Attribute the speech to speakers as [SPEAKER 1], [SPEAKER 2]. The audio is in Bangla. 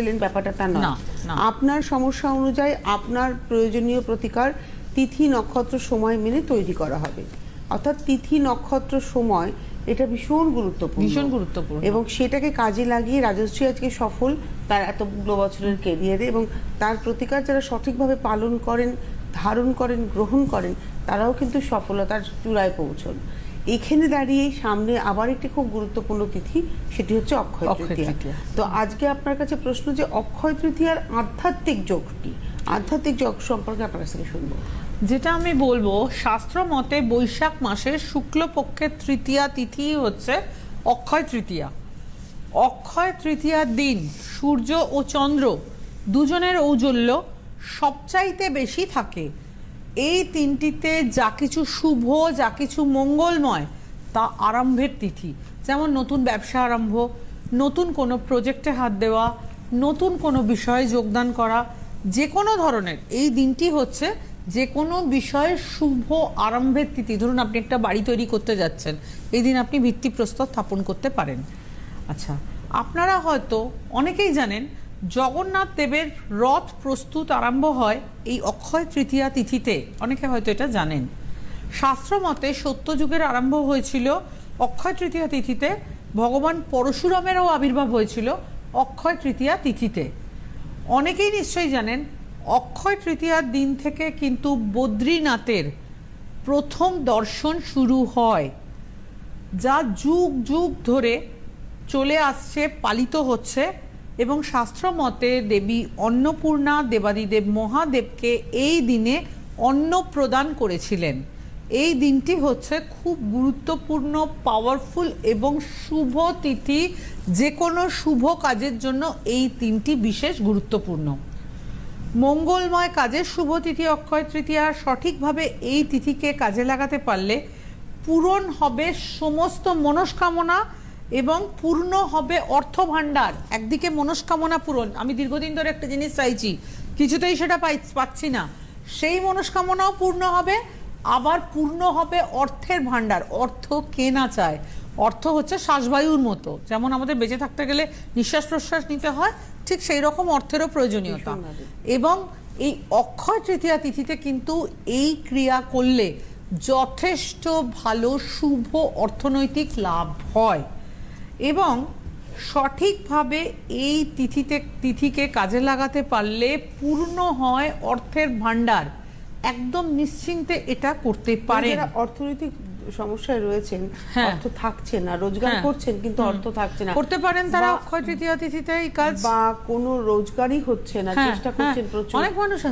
[SPEAKER 1] এলেন ব্যাপারটা তা নয়। আপনার সমস্যা অনুযায়ী আপনার প্রয়োজনীয় প্রতিকার তিথি নক্ষত্র সময় মেনে তৈরি করা হবে অর্থাৎ তিথি নক্ষত্র সময় এটা ভীষণ গুরুত্বপূর্ণ
[SPEAKER 2] ভীষণ গুরুত্বপূর্ণ।
[SPEAKER 1] এবং সেটাকে কাজে লাগিয়ে রাজশ্রী আজকে সফল তার এতগুলো বছরের কেরিয়ারে এবং তার প্রতিকার যারা সঠিকভাবে পালন করেন ধারণ করেন গ্রহণ করেন তারাও কিন্তু সফলতার চূড়ায় পৌঁছন এখানে দাঁড়িয়ে সামনে আবার একটি খুব গুরুত্বপূর্ণ তিথি সেটি হচ্ছে অক্ষয় তৃতীয়া।
[SPEAKER 2] তৃতীয়া।
[SPEAKER 1] তো আজকে আপনার কাছে প্রশ্ন যে অক্ষয় তৃতীয়ার আধ্যাত্মিক যোগ কি? আধ্যাত্মিক যোগ সম্পর্কে আপনার কাছ থেকে শুনব।
[SPEAKER 2] যেটা আমি বলব শাস্ত্র মতে বৈশাখ মাসের শুক্লপক্ষের তৃতীয়া তিথি হচ্ছে অক্ষয় তৃতীয়া। অক্ষয় তৃতীয়ার দিন সূর্য ও চন্দ্র দুজনের ঔজ্জ্বল্য সবচাইতে বেশি থাকে। এই তিনটিতে যা কিছু শুভ, যা কিছু মঙ্গলময়, তা আরম্ভের তিথি। যেমন নতুন ব্যবসা আরম্ভ, নতুন কোনো প্রজেক্টে হাত দেওয়া, নতুন কোনো বিষয়ে যোগদান করা, যে কোনো ধরনের। এই দিনটি হচ্ছে যে কোনো বিষয়ে শুভ আরম্ভের তিথি। ধরুন আপনি একটা বাড়ি তৈরি করতে যাচ্ছেন। এই দিন আপনি ভিত্তিপ্রস্তর স্থাপন করতে পারেন। আচ্ছা আপনারা হয়তো অনেকেই জানেন জগন্নাথ দেবের রথ প্রস্তুত আরম্ভ হয় এই অক্ষয় তৃতীয়া তিথিতে। অনেকে হয়তো এটা জানেন। শাস্ত্র মতে সত্যযুগের আরম্ভ হয়েছিল অক্ষয় তৃতীয়া তিথিতে, ভগবান পরশুরামেরও আবির্ভাব হয়েছিল অক্ষয় তৃতীয়া তিথিতে। অনেকেই নিশ্চয়ই জানেন, অক্ষয় তৃতীয়ার দিন থেকে কিন্তু বদ্রীনাথের প্রথম দর্শন শুরু হয়, যা যুগ যুগ ধরে চলে আসছে, পালিত হচ্ছে। এবং শাস্ত্র মতে দেবী অন্নপূর্ণা দেবাদিদেব মহাদেবকে এই দিনে অন্ন প্রদান করেছিলেন। এই দিনটি হচ্ছে খুব গুরুত্বপূর্ণ পাওয়ারফুল এবং শুভ তিথি। যে কোনো শুভ কাজের জন্য এই তিনটি বিশেষ গুরুত্বপূর্ণ। মঙ্গলময় কাজের শুভ তিথি, অক্ষয় তৃতীয়া। সঠিকভাবে এই তিথিকে কাজে লাগাতে পারলে পূরণ হবে সমস্ত মনস্কামনা এবং পূর্ণ হবে অর্থ ভাণ্ডার একদিকে মনস্কামনা পূরণ। আমি দীর্ঘদিন ধরে একটা জিনিস চাইছি কিছুতেই সেটা পাই পাচ্ছি না। সেই মনস্কামনাও পূর্ণ হবে আবার পূর্ণ হবে অর্থের ভাণ্ডার। অর্থ কে না চায়? অর্থ হচ্ছে শ্বাসবায়ুর মতো। যেমন আমাদের বেঁচে থাকতে গেলে নিঃশ্বাস প্রশ্বাস নিতে হয় ঠিক সেই রকম অর্থেরও প্রয়োজনীয়তা। এবং এই অক্ষয় তৃতীয়া তিথিতে কিন্তু এই ক্রিয়া করলে যথেষ্ট ভালো শুভ অর্থনৈতিক লাভ হয়। এবং সঠিকভাবে এই তিথিতে তিথিকে কাজে লাগাতে পারলে পূর্ণ হয় অর্থের ভাণ্ডার। একদম নিশ্চিন্তে এটা করতে পারেন।
[SPEAKER 1] যারা অর্থনৈতিক সমস্যায় রয়েছেন
[SPEAKER 2] হ্যাঁ।
[SPEAKER 1] অর্থ থাকছে না রোজগার
[SPEAKER 2] হ্যাঁ।
[SPEAKER 1] করছেন কিন্তু অর্থ থাকছে না।
[SPEAKER 2] করতে পারেন তারা অক্ষয় তৃতীয়া তিথিতে এই কাজ।
[SPEAKER 1] বা কোনো রোজগারই হচ্ছে না
[SPEAKER 2] হ্যাঁ,
[SPEAKER 1] চেষ্টা করছেন প্রচুর।
[SPEAKER 2] অনেক মানুষ